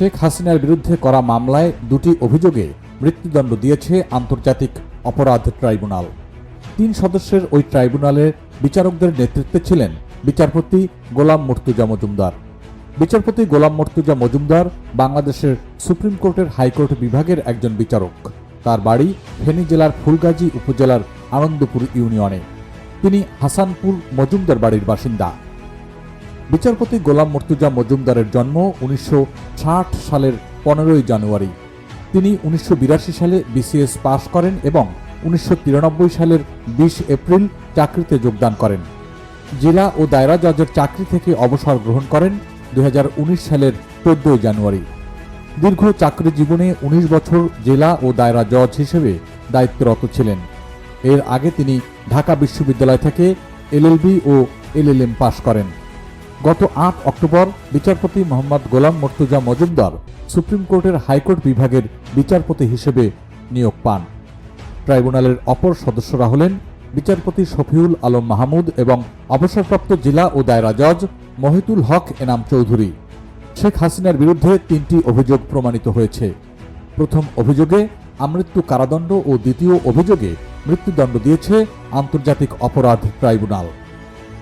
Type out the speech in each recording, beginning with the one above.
শেখ হাসিনার বিরুদ্ধে করা মামলায় দুটি অভিযোগে মৃত্যুদণ্ড দিয়েছে আন্তর্জাতিক অপরাধ ট্রাইব্যুনাল। তিন সদস্যের ওই ট্রাইব্যুনালের বিচারকদের নেতৃত্বে ছিলেন বিচারপতি গোলাম মর্তুজা মজুমদার। বিচারপতি গোলাম মর্তুজা মজুমদার বাংলাদেশের সুপ্রিম কোর্টের হাইকোর্ট বিভাগের একজন বিচারক। তার বাড়ি ফেনী জেলার ফুলগাজী উপজেলার আনন্দপুর ইউনিয়নে। তিনি হাসানপুর মজুমদার বাড়ির বাসিন্দা। বিচারপতি গোলাম মর্তুজা মজুমদারের জন্ম উনিশশো ষাট সালের পনেরোই জানুয়ারি। তিনি উনিশশো বিরাশি সালে বিসিএস পাশ করেন এবং উনিশশো তিরানব্বই সালের বিশ এপ্রিল চাকরিতে যোগদান করেন। জেলা ও দায়রা জজের চাকরি থেকে অবসর গ্রহণ করেন দু হাজার উনিশ সালের চোদ্দই জানুয়ারি। দীর্ঘ চাকরি জীবনে ১৯ বছর জেলা ও দায়রা জজ হিসেবে দায়িত্বরত ছিলেন। এর আগে তিনি ঢাকা বিশ্ববিদ্যালয় থেকে এলএলবি ও এলএলএম পাশ করেন। গত আট অক্টোবর বিচারপতি মোহাম্মদ গোলাম মর্তুজা মজুমদার সুপ্রিম কোর্টের হাইকোর্ট বিভাগের বিচারপতি হিসেবে নিয়োগ পান। ট্রাইব্যুনালের অপর সদস্যরা হলেন বিচারপতি শফিউল আলম মাহমুদ এবং অবসরপ্রাপ্ত জেলা ও দায়রা জজ মহিতুল হক এনাম চৌধুরী। শেখ হাসিনার বিরুদ্ধে তিনটি অভিযোগ প্রমাণিত হয়েছে। প্রথম অভিযোগে আমৃত্যু কারাদণ্ড ও দ্বিতীয় অভিযোগে মৃত্যুদণ্ড দিয়েছে আন্তর্জাতিক অপরাধ ট্রাইব্যুনাল।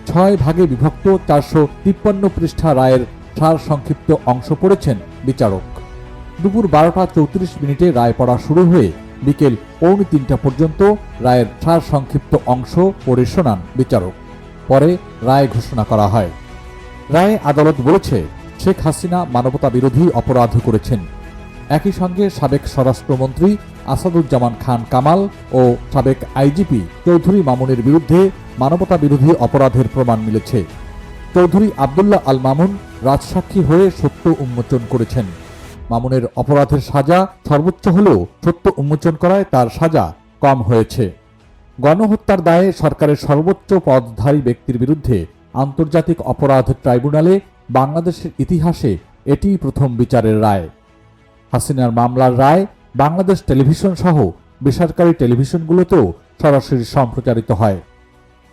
ছয় ভাগে বিভক্ত চারশো তিপ্পান্ন পৃষ্ঠা রায়ের সার সংক্ষিপ্ত অংশ পড়েছেন বিচারক। দুপুর বারোটা চৌত্রিশ মিনিটে রায় পড়া শুরু হয়ে বিকেল পৌনে তিনটা পর্যন্ত রায়ের সার সংক্ষিপ্ত অংশ পড়ে শোনান বিচারক। পরে রায় ঘোষণা করা হয়। রায়ে আদালত বলেছে, শেখ হাসিনা মানবতা বিরোধী অপরাধ করেছেন। একই সঙ্গে সাবেক স্বরাষ্ট্রমন্ত্রী আসাদুজ্জামান খান কামাল ও সাবেক আইজিপি চৌধুরী মামুনের বিরুদ্ধে মানবতা বিরোধী অপরাধের প্রমাণ মিলেছে। চৌধুরী আবদুল্লাহ আল মামুন রাজসাক্ষী হয়ে সত্য উন্মোচন করেছেন। মামুনের অপরাধের সাজা সর্বোচ্চ হলেও সত্য উন্মোচন করায় তার সাজা কম হয়েছে। গণহত্যার দায়ে সরকারের সর্বোচ্চ পদধারী ব্যক্তির বিরুদ্ধে আন্তর্জাতিক অপরাধ ট্রাইব্যুনালে বাংলাদেশের ইতিহাসে এটিই প্রথম বিচারের রায়। হাসিনার মামলার রায় বাংলাদেশ টেলিভিশন সহ বেসরকারি টেলিভিশনগুলোতেও সরাসরি সম্প্রচারিত হয়।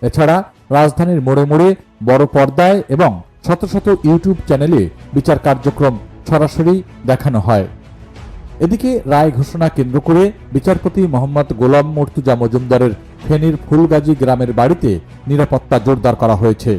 এছাড়া রাজধানীর মোড়ে মোড়ে বড় পর্দায় এবং শত শত ইউটিউব চ্যানেলে বিচার কার্যক্রম সরাসরি দেখানো হয়। এদিকে রায় ঘোষণা কেন্দ্র করে বিচারপতি মোহাম্মদ গোলাম মর্তুজা মজুমদারের ফেনীর ফুলগাজী গ্রামের বাড়িতে নিরাপত্তা জোরদার করা হয়েছে।